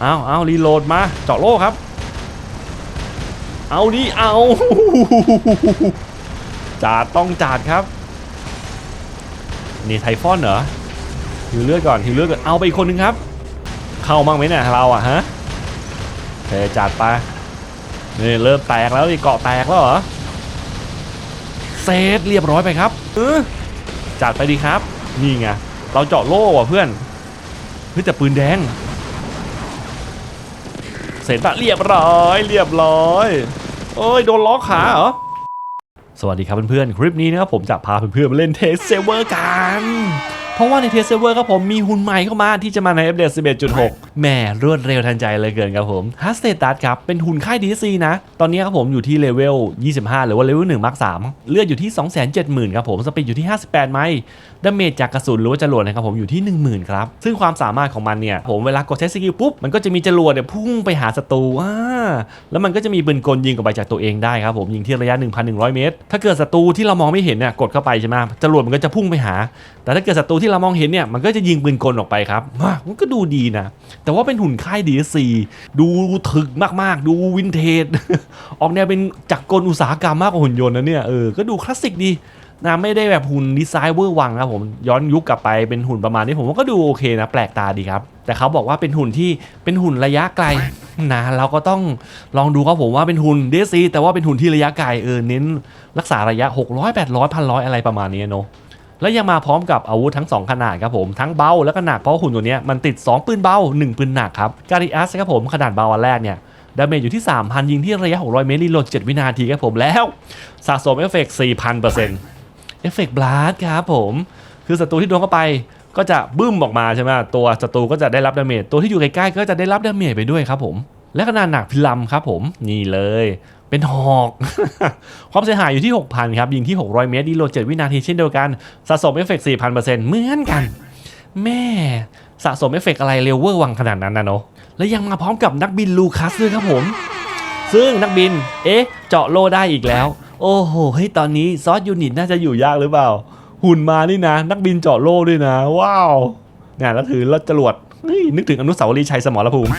เอาเอารีโหลดมาเจาะโล่ครับ เอาดิเอาจาดต้องจาดครับ นี่ไทฟอนเหรอหิวเลือดก่อนหิวเลือดก่อนเอาไปอีกคนนึงครับ เข้ามั่งไหมเนี่ยเราอะฮะเคจัดไปนี่เริ่มแตกแล้วนี่เกาะแตกแล้วเหรอเซตเรียบร้อยไปครับเออจัดไปดีครับ นี่ไงเราเจาะโล่ว่ะเพื่อนเฮ้ยแต่ปืนแดง เสร็จปะเรียบร้อย เรียบร้อยโอ้ยโดนล้อขาเหรอสวัสดีครับเพื่อนๆ คลิปนี้นะครับผมจะพาเพื่อนๆมาเล่นเทสเซเวอร์กัน เพราะว่าในเทสเซเวอร์ครับผมมีหุ่นใหม่เข้ามาที่จะมาในอัปเดต 11.6 แหม่รวดเร็วทันใจเลยเกินครับผมฮัสเตตัสครับ เป็นหุ่นค่าย DC นะ ตอนนี้ครับผมอยู่ที่เลเวล 25 หรือว่าเลเวล1มาร์ค3เลือดอยู่ที่ 270,000 ครับผม สปีดอยู่ที่ 58 ไมล์ดาเมจจากกระสุนหรือว่าจรวดนะครับผมอยู่ที่ 10,000 ครับ ซึ่งความสามารถของมันเนี่ย ผมเวลากดใช้สกิลปุ๊บ มันก็จะมีจรวดเนี่ยพุ่งไปหาศัตรูอ่าแล้วมันก็จะมีปืนกลยิงออกไปจากตัวเองได้ครับผมยิงที่ระยะ 1,100 เมตร ถ้าเกิดศัตรูที่เรามองไม่เห็นเนี่ยกดเข้าไปใช่ไหมจรวดมันก็จะพุ่งไปหา แต่ถ้าเกิดศัตรูที่เรามองเห็นเนี่ยมันก็จะยิงปืนกลออกไปครับมันก็ดูดีนะแต่ว่าเป็นหุ่นค่าย DS4 ดูถึกมากๆ ดูวินเทจ ออกแนวเป็นจักรกลอุตสาหกรรมมากกว่าหุ่นยนต์นะเนี่ยเออก็ดูคลาสสิกดีนะไม่ได้แบบหุ่นดีไซน์เวอร์วังนะผมย้อนยุคกลับไปเป็นหุ่นประมาณนี้ผมว่าก็ดูโอเคนะแปลกตาดีครับ แต่เขาบอกว่าเป็นหุ่นที่เป็นหุ่นระยะไกลนะเราก็ต้องลองดูครับผมว่าเป็นหุ่น DS4 แต่ว่าเป็นหุ่นที่ระยะไกลเออเน้นรักษาระยะ 600 800 1,000 อะไรประมาณนี้เนาะ แล้วยังมาพร้อมกับอาวุธทั้ง 2 ขนาดครับผม ทั้งเบาแล้วก็หนักเพราะหุ่นตัวนี้มันติด 2 ปืนเบา 1 ปืนหนักครับการิอัสครับผมขนาดเบาอันแรกเนี่ยดาเมจอยู่ที่ 3,000 ยิงที่ระยะ 600 เมตรรีโหลด 7 วินาทีครับผมแล้วสะสมเอฟเฟกต์4,000%เอฟเฟกต์บลัสครับผม คือศัตรูที่โดนเข้าไปก็จะบึ้มออกมาใช่ไหมตัวศัตรูก็จะได้รับดาเมจตัวที่อยู่ใกล้ๆก็จะได้รับดาเมจไปด้วยครับผมและขนาดหนักพิลัมครับผมนี่เลย เป็นหอกความเสียหายอยู่ที่ 6,000 ครับ ยิงที่ 600 เมตรดีโหลด7วินาทีเช่นเดียวกัน สะสมเอฟเฟกต์4,000%เหมือนกัน แม่สะสมเอฟเฟกต์อะไรเร็วเวอร์วังขนาดนั้นนะเนาะและยังมาพร้อมกับนักบินลูคัสด้วยครับผม ซึ่งนักบิน เอ๊ะ เจาะโลได้อีกแล้ว โอ้โหเฮ้ยตอนนี้ซอสยูนิตน่าจะอยู่ยากหรือเปล่า หุ่นมานี่นะ นักบินเจาะโลด้วยนะ ว้าวเนี่ยแล้วถือรถจรวดนึกถึงอนุสาวรีย์ชัยสมรภูมิ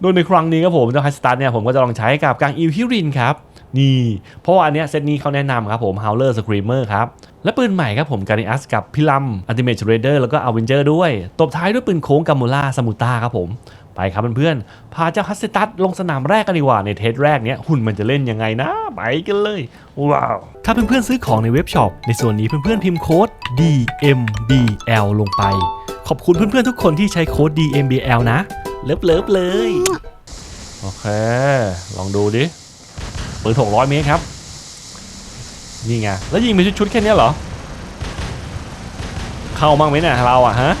โดยในครั้งนี้ครับผมเจ้าไฮสตาร์เนี่ยผมก็จะลองใช้กับกังอิวฮิรินครับนี่เพราะว่าอันเนี้ยเซตนี้เขาแนะนำครับผม Howler Screamer ครับและปืนใหม่ครับผมการิอัสกับพิลัมอัลติเมทเรเดอร์แล้วก็อเวนเจอร์ด้วย ตบท้ายด้วยปืนโค้งกัมมูล่าสมุต้าครับผมไปครับเพื่อนๆ พาเจ้าฮัสเซตัสลงสนามแรกกันดีกว่า ในเทสแรกเนี้ยหุ่นมันจะเล่นยังไงนะ ไปกันเลย ว้าว ถ้าเพื่อนๆซื้อของในเว็บช็อป ในส่วนนี้เพื่อนๆพิมพ์โค้ด DMBL ลงไป ขอบคุณเพื่อนๆทุกคนที่ใช้โค้ด DMBL นะ เลิฟๆเลย โอเค ลองดูดิปืน600เมตรครับ นี่ไง แล้วยิงเป็นชุดๆแค่เนี้ยเหรอ เข้ามั่งไหมเนี่ยเราอะฮะ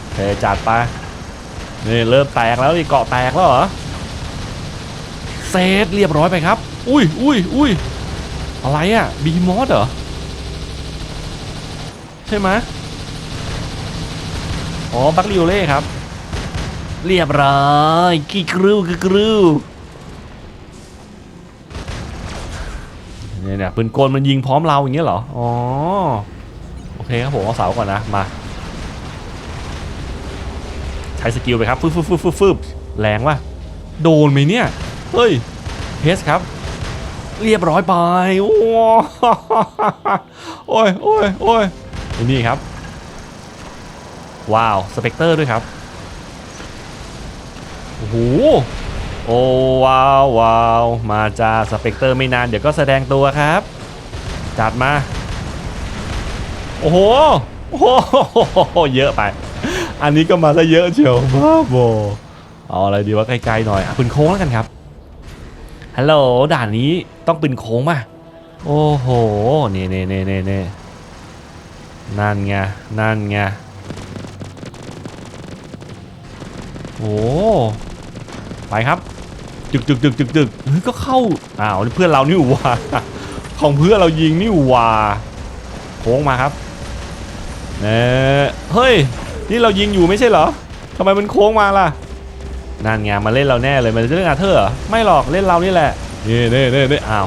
โอเคจัดไปนี่เริ่มแตกแล้วนี่เกาะแตกแล้วเหรอเซตเรียบร้อยไปครับ อุ้ยอุ้ยอุ้ยอะไรอะบีมอสเหรอ ใช่ไหม อ๋อบัคลิโอเล่ครับ เรียบร้อยกี่กรูกี่กรูเนี่ยเนี่ยปืนกลมันยิงพร้อมเราอย่างเงี้ยเหรอ อ๋อ โอเคครับผมเอาเสาก่อนนะ มา ใช้สกิลไปครับฟึบฟึบฟึบฟึบฟึบแรงว่ะ โดนไหมเนี่ย เฮ้ยเทสครับ เรียบร้อยไป โอ้โอ้ยโอ้ยโอ้ยนี่ครับ ว้าวสเปกเตอร์ด้วยครับโอ้โหโอ้ว้าวว้าวมาจ้าสเปกเตอร์ไม่นานเดี๋ยวก็แสดงตัวครับ จัดมา โอ้โหโอ้โหเยอะไป อันนี้ก็มาซะเยอะเชียวบ้าโบเอาอะไรดีว่าไกลๆหน่อยอะปืนโค้งแล้วกันครับฮัลโหลด่านนี้ต้องปืนโค้งป่ะโอ้โหเน่เน่เน่เน่เน่นั่นไงนั่นไง โอ้ไปครับจึกจึกจึกจึกจึกเฮ้ยก็เข้าอ้าวเพื่อนเรานี่ว่าของเพื่อนเรายิงนี่ว่าโค้งมาครับเน่เฮ้ยนี่เรายิงอยู่ไม่ใช่เหรอทำไมมันโค้งมาล่ะนั่นไงมาเล่นเราแน่เลยมันจะเล่นอาเธอร์เหรอไม่หรอกเล่นเรานี่แหละนี่เน่เน่เน่อ้าว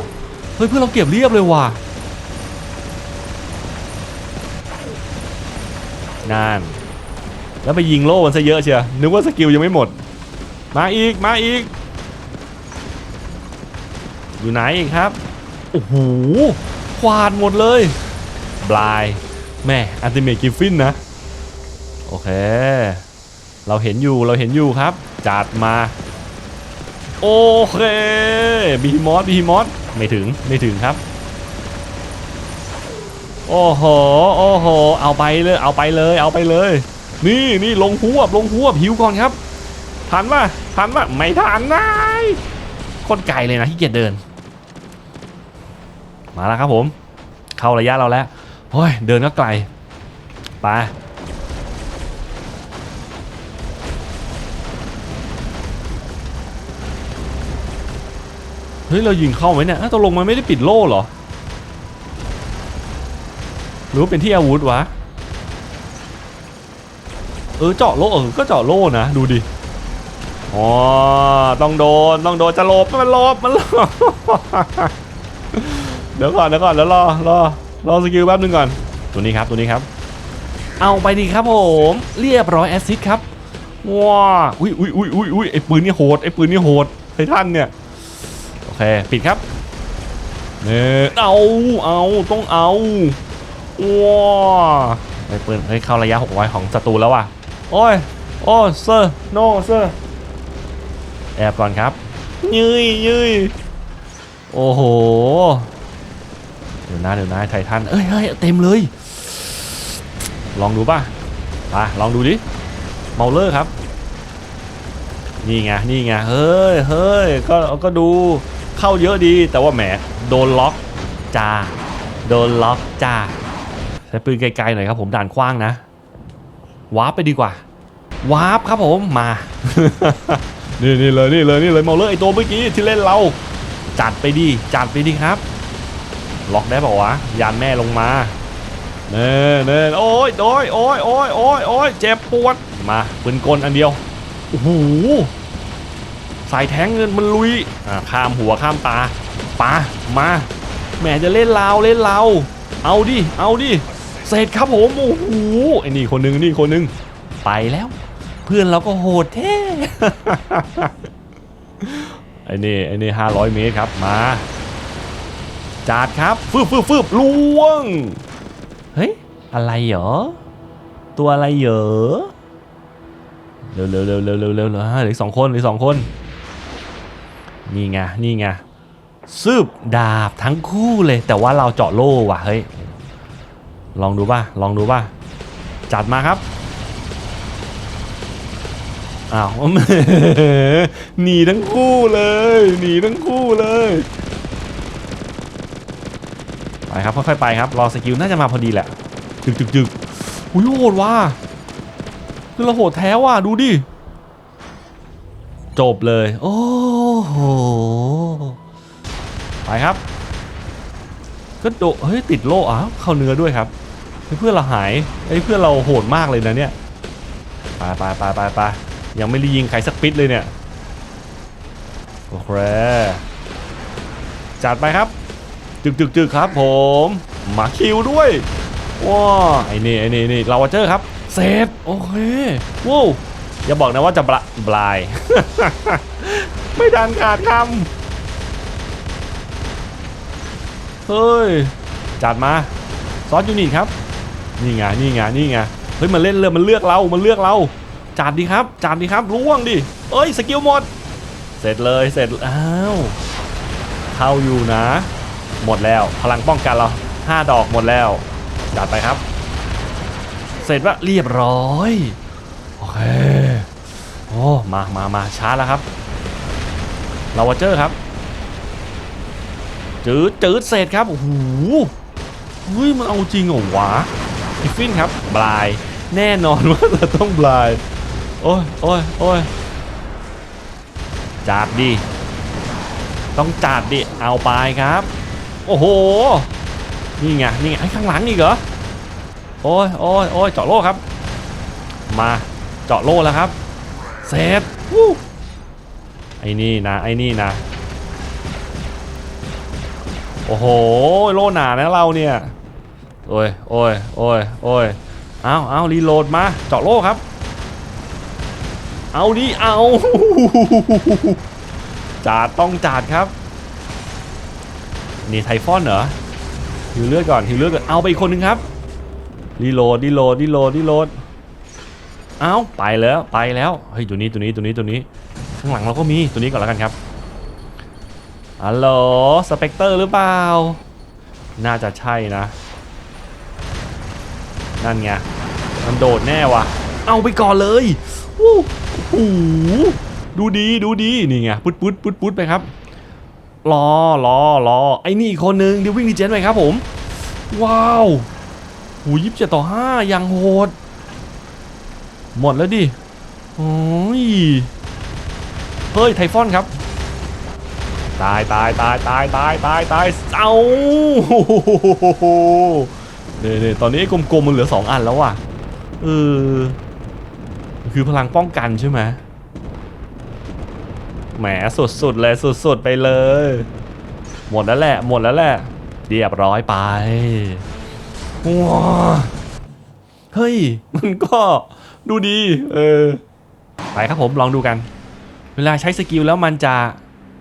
เฮ้ยเพื่อนเราเก็บเรียบเลยว่ะนั่น แล้วไปยิงโล่มันซะเยอะเชียวนึกว่าสกิลยังไม่หมด มาอีกมาอีก อยู่ไหนอีกครับ โอ้โหควาดหมดเลยบลายแม่อันติเมทกิฟฟินนะ โอเค เราเห็นอยู่เราเห็นอยู่ครับ จัดมา โอเคบีมอสบีมอสไม่ถึงไม่ถึงครับ โอ้โหโอ้โหเอาไปเลยเอาไปเลยเอาไปเลย นี่นี่ลงหัวบลงหัวบหิวก่อนครับทันป่ะทันป่ะไม่ทันนายโคตรไกลเลยนะที่เกียจเดิน มาแล้วครับผม เข้าระยะเราแล้วโอ้ยเดินก็ไกลไปเฮ้ยเรายิงเข้าไหมเนี่ยตกลงมันไม่ได้ปิดโล่เหรอ หรือว่าเป็นที่อาวุธวะ เออเจาะโล่เออก็เจาะโล่นะดูดิอ๋อต้องโดนต้องโดนจะหลบมันหลบมันหลบเดี๋ยวก่อนเดี๋ยวก่อนแล้วรอรอรอสกิลแป๊บนึงก่อนตัวนี้ครับตัวนี้ครับ เอาไปดีครับผมเรียบร้อยแอซิดครับว้าอุ้ยอุ้ยอุ้ยอุ้ยอุ้ยไอ้ปืนนี่โหดไอ้ปืนนี่โหดไททันเนี่ยโอเคปิดครับเนี่ยเอาเอาต้องเอาว้าไอ้ปืนเฮ้ยเข้าระยะ600ของศัตรูแล้วว่ะ โอ้ย โอ้เซอร์โนเซอร์แอบก่อนครับ ยืยยืยโอ้โห เดี๋ยวนะเดี๋ยวนะไททันเอ้ยเฮ้ยเต็มเลย ลองดูป่ะไปลองดูดิ เมาเลอร์ครับ นี่ไง นี่ไง เฮ้ยเฮ้ยก็ ก็ดู เข้าเยอะดี แต่ว่าแหม โดนล็อกจ้า โดนล็อกจ้า ใช้ปืนไกลๆหน่อยครับผมด่านกว้างนะ วาร์ปไปดีกว่าวาร์ปครับผมมา นี่นี่เลยนี่เลยนี่เลยเมาเลอร์ไอตัวเมื่อกี้ที่เล่นเรา จัดไปดีจัดไปดีครับ ล็อกได้เปล่าวะยานแม่ลงมาเน่เน่โอ้ยโอ้ยโอ้ยโอ้ยโอ้ยโอ้ยเจ็บปวดมาปืนกลอันเดียวโอ้โหสายแทงเงินมันลุยอ่าข้ามหัวข้ามตาปามาแหมจะเล่นลาวเล่นลาวเอาดิเอาดิ เสร็จครับผมโอ้โหไอ้นี่คนหนึงนี่คนหนึงไปแล้ว เพื่อนเราก็โหดแท้ไอ้นี่ไอ้นี่ห้าร้อยเมตรครับมาจัดครับฟืบฟืบฟืบล่วงเฮ้ยอะไรเหรอตัวอะไรเหรอเร็วเร็วเร็วเร็วเร็วเร็วเร็วหลือสองคนเหลือสองคนนี่ไงนี่ไงซึบดาบทั้งคู่เลยแต่ว่าเราเจาะโล่ว่ะเฮ้ย ลองดูป่ะ ลองดูป่ะ จัดมาครับ อ้าวหนีทั้งคู่เลย หนีทั้งคู่เลย ไปครับ ค่อยๆไปครับ รอสกิลน่าจะมาพอดีแหละ จึกจึกจึกอุ้ยโหดว่ะคือเราโหดแท้ว่ะ ดูดิ จบเลย โอ้โห ไปครับก็โดเฮ้ย ติดโล่อ้าวเข้าเนื้อด้วยครับ เพื่อนเราหายไอ้ยเพื่อนเราโหดมากเลยนะเนี่ยไปไปไปไปไปยังไม่ได้ยิงใครสักปิดเลยเนี่ยโอเคจัดไปครับจึกจึกจึกครับผมมาคิวด้วยว้าไอ้นี่ไอ้นี่นี่ลาวาเจอร์ครับเซฟโอเคว้าวอย่าบอกนะว่าจะบลบลาย ไม่ดันขาดคำเฮ้ยจัดมาซอสยูนิตครับ นี่ไงนี่ไงนี่ไงเฮ้ยมันเล่นเลือมันเลือกเรา มันเลือกเราจัดดีครับจัดดีครับล่วงดิเอ้ยสกิลหมด เสร็จเลยเสร็จอ้าวเข้าอยู่นะ หมดแล้วพลังป้องกันเราห้าดอกหมดแล้วจัดไปครับ เสร็จว่าเรียบร้อยโอเคโอ้มามามาช้าแล้วครับลาวาเจอร์ครับ จืดจืดเสร็จครับโอ้โหเฮ้ยมันเอาจริงเหรอวะ อีฟินครับบลายแน่นอนว่าจะต้องบลายโอ้ยโอ้ยโอ้ยจัดดิ ต้องจัดดิ เอาไปครับ โอ้โห นี่ไง นี่ไงไอ้ข้างหลังอีกเหรอ โอ้ยโอ้ยโอ้ยเจาะโล่ครับ มาเจาะโล่แล้วครับเสร็จวู้ไอ้นี่นะ ไอ้นี่นะ โอ้โห โล่หนานะเราเนี่ย โอ้ยโอ้ยโอ้ยโอ้ยเอาเอารีโหลดมาเจาะโล่ครับ เอาดิเอาจาดต้องจาดครับ นี่ไทฟอนเหรอฮิวเลือดก่อนฮิวเลือดก่อนเอาไปอีกคนนึงครับรีโหลดรีโหลดรีโหลดรีโหลดเอาไปแล้วไปแล้วเฮ้ยตัวนี้ตัวนี้ตัวนี้ตัวนี้ ข้างหลังเราก็มีตัวนี้ก่อนแล้วกันครับฮัลโหลสเปกเตอร์หรือเปล่า น่าจะใช่นะ นั่นไง มันโดดแน่ว่ะเอาไปก่อนเลยวู้โอ้โหดูดีดูดีนี่ไงปุ๊ดปุ๊ดปุ๊ดปุ๊ดไปครับรอรอรอไอ้นี่อีกคนนึงดิวิ่งดีเจนไปครับผม ว้าวหูยิบเจ็ดต่อห้ายังโหด หมดแล้วดิโอ้ยเฮ้ยไทฟอนครับตายตายตายตายตายตายตายเอา เนี่ยตอนนี้กลมๆมันเหลือ 2 อันแล้วว่ะเออคือพลังป้องกันใช่ไหมแหมสุดๆเลยสุดๆไปเลย หมดแล้วแหละหมดแล้วแหละเรียบร้อยไปว้าเฮ้ย มันก็ดูดี เออ ไปครับผมลองดูกัน เวลาใช้สกิลแล้วมันจะ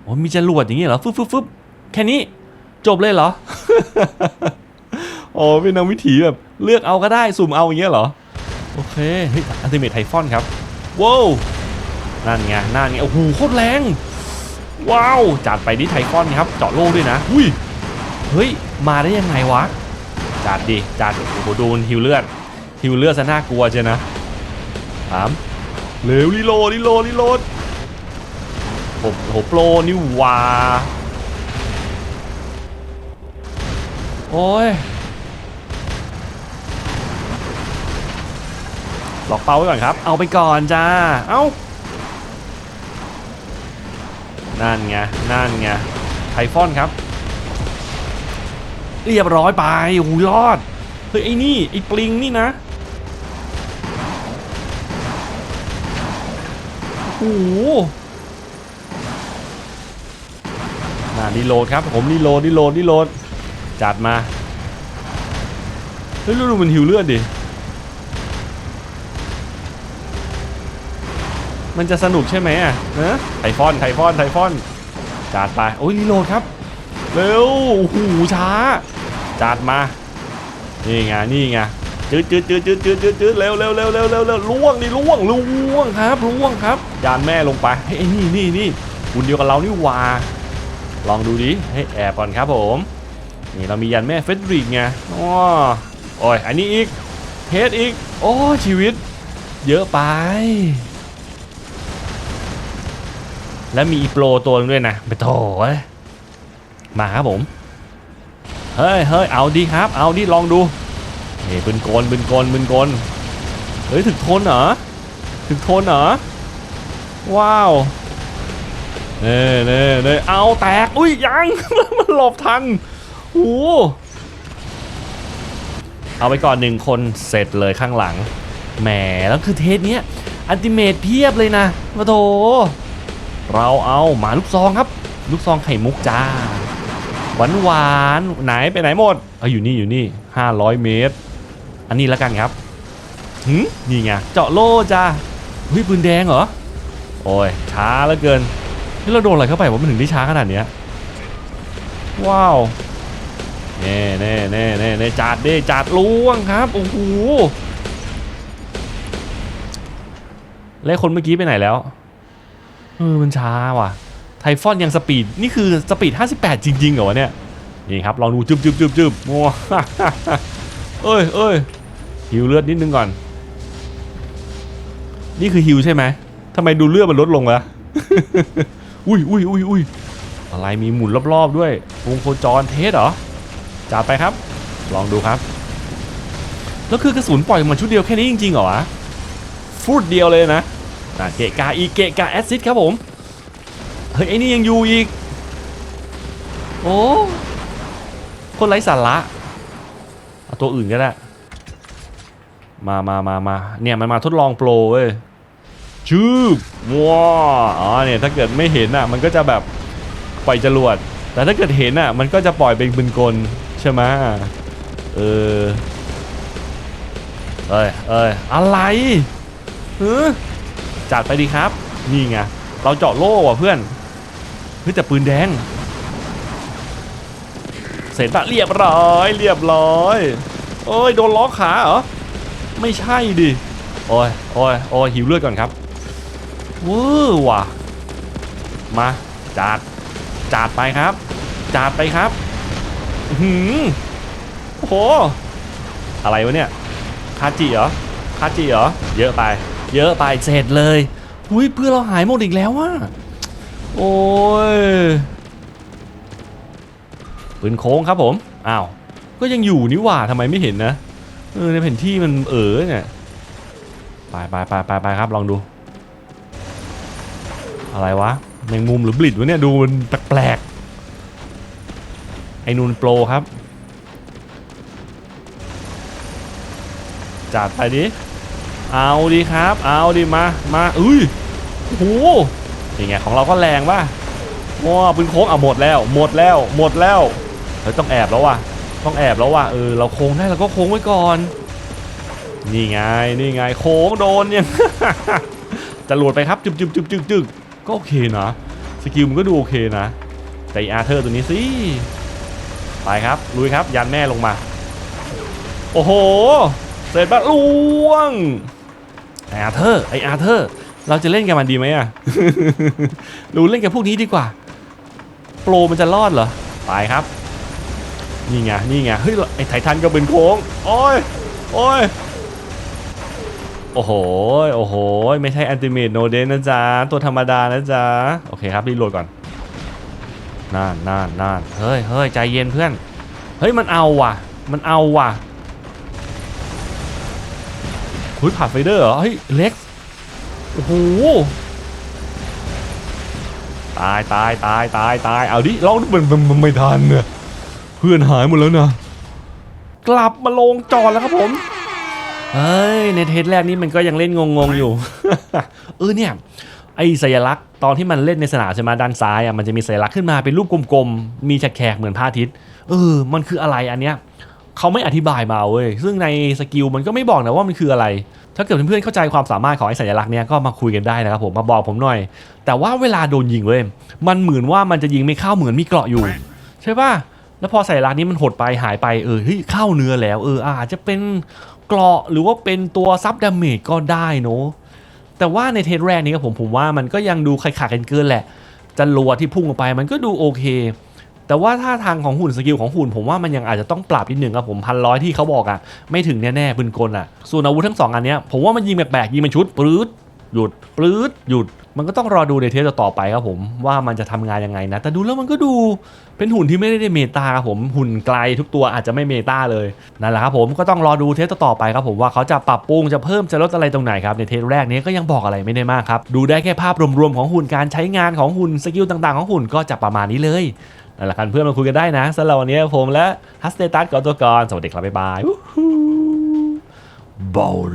โอ้มีจรวดอย่างงี้เหรอฟึบฟึบฟึบแค่นี้จบเลยเหรอ โอ้เป็นนางวิถีแบบเลือกเอาก็ได้สุ่มเอาอย่างเงี้ยเหรอ โอเคเฮ้ยอัลติเมทไทฟอนครับว้าวนั่นไงนั่นไงโอ้โหโคตรแรง ว้าวจัดไปที่ไทฟอนครับเจาะโล่ด้วยนะอุ้ยเฮ้ยมาได้ยังไงวะจัดดิจัดโอ้โหดูนฮิวเลือดฮิวเลือดซะน่ากลัวเชนะถามเร็วรีโหลดรีโหลดรีโลดโอ้โหโปรนี่วาโอ้ย ล็อกเป้าไว้ก่อนครับ เอาไปก่อนจ้า เอ้านั่นไง นั่นไง ไทฟอนครับ เรียบร้อยไปโอ้โหรอด เฮ้ยไอ้นี่ไอ้ปลิงนี่นะโอ้โหน่ารีโหลดครับ ผมรีโหลดรีโหลดรีโหลด จัดมา เฮ้ยดูมันหิวเลือดดิ มันจะสนุกใช่ไหมอะนะไทฟอนไทฟอนไทฟอนจัดไปโอ้ยรีโหลดครับ เร็วโอ้โหช้าจัดมา นี่ไงนี่ไงจืดจืดจืดจืดจืดจืดจืดเร็วเร็วเร็วเร็วเร็วเร็วล่วงนี่ล่วงล่วงครับล่วงครับยานแม่ลงไปเฮ้ยนี่นี่นี่คุณเดียวกับเรานี่หว่าลองดูดิให้แอบก่อนครับผม นี่เรามียันแม่เฟดริกไงอ้อโอ้ยอันนี้อีกเทสอีก โอ้ชีวิต เยอะไป แล้วมีอีโปรตัวนึงด้วยนะไปโถมาครับผม เฮ้ยเฮ้ยเอาดีครับ เอาดิลองดูนี่ปืนกลปืนกลปืนกลเฮ้ยถึกทนเหรอถึกทนเหรอ ว้าวเน่เน่เน่เอาแตก อุ้ยยัง มันหลบทันโอ้โหเอาไปก่อนหนึ่งคนเสร็จเลยข้างหลัง แหม แล้วคือเทสเนี้ยอันติเมตเพียบเลยนะมาโถ เราเอาหมาลูกซองครับ ลูกซองไข่มุกจ้าหวานหวานไหนไปไหนหมดเอออยู่นี่อยู่นี่ 500 เมตร อันนี้แล้วกันครับหืมนี่ไงเจาะโล่จ้าเฮ้ยปืนแดงเหรอโอ้ยช้าเหลือเกินนี่เราโดนอะไรเข้าไปว่ามันถึงได้ช้าขนาดเนี้ยว้าวเน่เน่เน่เน่เน่จัดเด้จัดล่วงครับโอ้โหแล้วคนเมื่อกี้ไปไหนแล้ว เออมันช้าว่ะไทฟอนยังสปีด นี่คือสปีด 58 จริง ๆ เหรอวะเนี่ย นี่ครับลองดูจึบจึบจึบจึบมัวเอ้ยเอ้ยฮิวเลือดนิดนึงก่อน นี่คือฮิวใช่ไหมทำไมดูเลือดมันลดลงวะอุ้ยอุ้ยอุ้ยอุ้ยอะไรมีหมุนรอบๆด้วยวงโคจรเทสเหรอจัดไปครับ ลองดูครับ แล้วคือกระสุนปล่อยมาชุดเดียวแค่นี้จริงๆเหรอวะฟูดเดียวเลยนะ น่ะเกะกาอีกเกะกาแอซิดครับผม เฮ้ยไอ้นี่ยังอยู่อีก โอ้คนไร้สาระเอาตัวอื่นก็ได้ มามามามาเนี่ยมันมาทดลองโปรเว้ยชืบว้าอ๋อเนี่ยถ้าเกิดไม่เห็นอะมันก็จะแบบปล่อยจรวด แต่ถ้าเกิดเห็นอะมันก็จะปล่อยเป็นปืนกลใช่ไหมเออเอ้ยเอ้ยอะไรเออ จัดไปดีครับ นี่ไง เราเจาะโล่ว่ะเพื่อนเฮ้ยแต่ปืนแดง เสร็จปะเรียบร้อย เรียบร้อยโอ้ยโดนล้อขาเหรอ ไม่ใช่ดิ โอ้ยโอ้ยโอ้ยหิวเลือดก่อนครับเวอร์ว่ะ มาจัดจัดไปครับจัดไปครับหืมโอ้โหอะไรวะเนี่ย คาจิเหรอ คาจิเหรอ เยอะไป เยอะไปเสร็จเลยอุ้ยเพื่อเราหายหมดอีกแล้วว่ะโอ้ยปืนโค้งครับผมอ้าวก็ยังอยู่นี่หว่าทำไมไม่เห็นนะเออในแผนที่มันเออเนี่ยไปไปไปไปไปครับลองดู อะไรวะแมงมุมหรือบลิดวะเนี่ยดูมันแปลกๆไอ้นูนโปรครับจัดไปดิ เอาดีครับ เอาดีมา มาอุ้ยโอ้โหนี่ไงของเราก็แรงป่ะว้าปืนโค้งเอาหมดแล้ว หมดแล้ว หมดแล้วเฮ้ยต้องแอบแล้วว่ะ ต้องแอบแล้วว่ะ เออ เราโค้งได้เราก็โค้งไว้ก่อน นี่ไง นี่ไง โค้งโดนยังจะหลวดไปครับจึกจึกจึกจึกจึกก็โอเคนะ สกิลมันก็ดูโอเคนะ แต่อาเธอร์ตัวนี้สิ ไปครับ ลุยครับ ยันแม่ลงมา โอ้โห เสร็จปะล่วง ออาเธอร์ไออาเธอร์เราจะเล่นกับมันดีไหมอะหรือเล่นกับพวกนี้ดีกว่า โปรมันจะรอดเหรอไปครับ นี่ไงนี่ไงเฮ้ยไอไททันก็เป็นโค้งโอ้ยโอ้ยโอ้โห โอ้โห ไม่ใช่อันติเม e โนเดนนะจ๊ะ ตัวธรรมดานะจ๊ะ โอเคครับ รีโหลดก่อนน่านน่านน่านเฮ้ยเฮ้ยใจเย็นเพื่อน เฮ้ย มันเอาว่ะ มันเอาว่ะ คุยผ่านไฟเดอร์เหรอเฮ้ยเล็กโอ้โหตายตายตายตายตายเอาดิลองดูมันมันมันไม่ทันเนี่ยเพื่อนหายหมดแล้วนะกลับมาลงจอดแล้วครับผมเฮ้ยในเทสแรกนี้มันก็ยังเล่นงงๆอยู่เออเนี่ยไอ้สัญลักษณ์ตอนที่มันเล่นในสนามใช่ไหมด้านซ้ายอะมันจะมีสัญลักษณ์ขึ้นมาเป็นรูปกลมๆมีแฉกๆเหมือนพระอาทิตย์เออมันคืออะไรอันเนี้ย เขาไม่อธิบายมาเว้ย ซึ่งในสกิลมันก็ไม่บอกนะว่ามันคืออะไร ถ้าเกิดเพื่อนๆเข้าใจความสามารถของไอ้สัญลักษณ์เนี้ยก็มาคุยกันได้นะครับผม มาบอกผมหน่อย แต่ว่าเวลาโดนยิงเว้ย มันเหมือนว่ามันจะยิงไม่เข้าเหมือนมีเกราะอยู่ ใช่ป่ะ แล้วพอสัญลักษณ์นี้มันหดไปหายไป เออ เฮ้ย เข้าเนื้อแล้ว เออ อาจจะเป็นเกราะหรือว่าเป็นตัวซับดาเมจก็ได้เนาะ แต่ว่าในเทสแรกนี้ครับผมผมว่ามันก็ยังดูขาดขากันเกินแหละจะรัวที่พุ่งออกไปมันก็ดูโอเค แต่ว่าท่าทางของหุ่นสกิลของหุ่นผมว่ามันยังอาจจะต้องปรับนิดหนึ่งครับผมพันร้อยที่เขาบอกอะ่ะไม่ถึงแน่ๆปืนกลอะ่ะส่วนอาวุธทั้งสองอันเนี้ยผมว่ามันยิงแปลกๆยิงเป็นชุดปลื้ดหยุดปลื้ดหยุดมันก็ต้องรอดูในเทสต่อไปครับผมว่ามันจะทำงานยังไงนะ แต่ดูแล้วมันก็ดูเป็นหุ่นที่ไม่ได้เมตาครับผมหุ่นไกลทุกตัวอาจจะไม่เมตาเลยนั่นแหละครับผมก็ต้องรอดูเทสต่อไปครับผมว่าเขาจะปรับปรุงจะเพิ่มจะลดอะไรตรงไหนครับในเทสแรกนี้ก็ยังบอกอะไรไม่ได้มากครับดูได้แค่ภาพรวมๆของหุ่นการใช้งานของหุ่นสกิลต่างๆ ของหุ่นก็จะประมาณนี้เลย นั่นแหละครับเพื่อนมาคุยกันได้นะสำหรับวันนี้ผมและฮัสเตตัสก่อนตัวก่อนสวัสดีครับบ๊ายบายบอล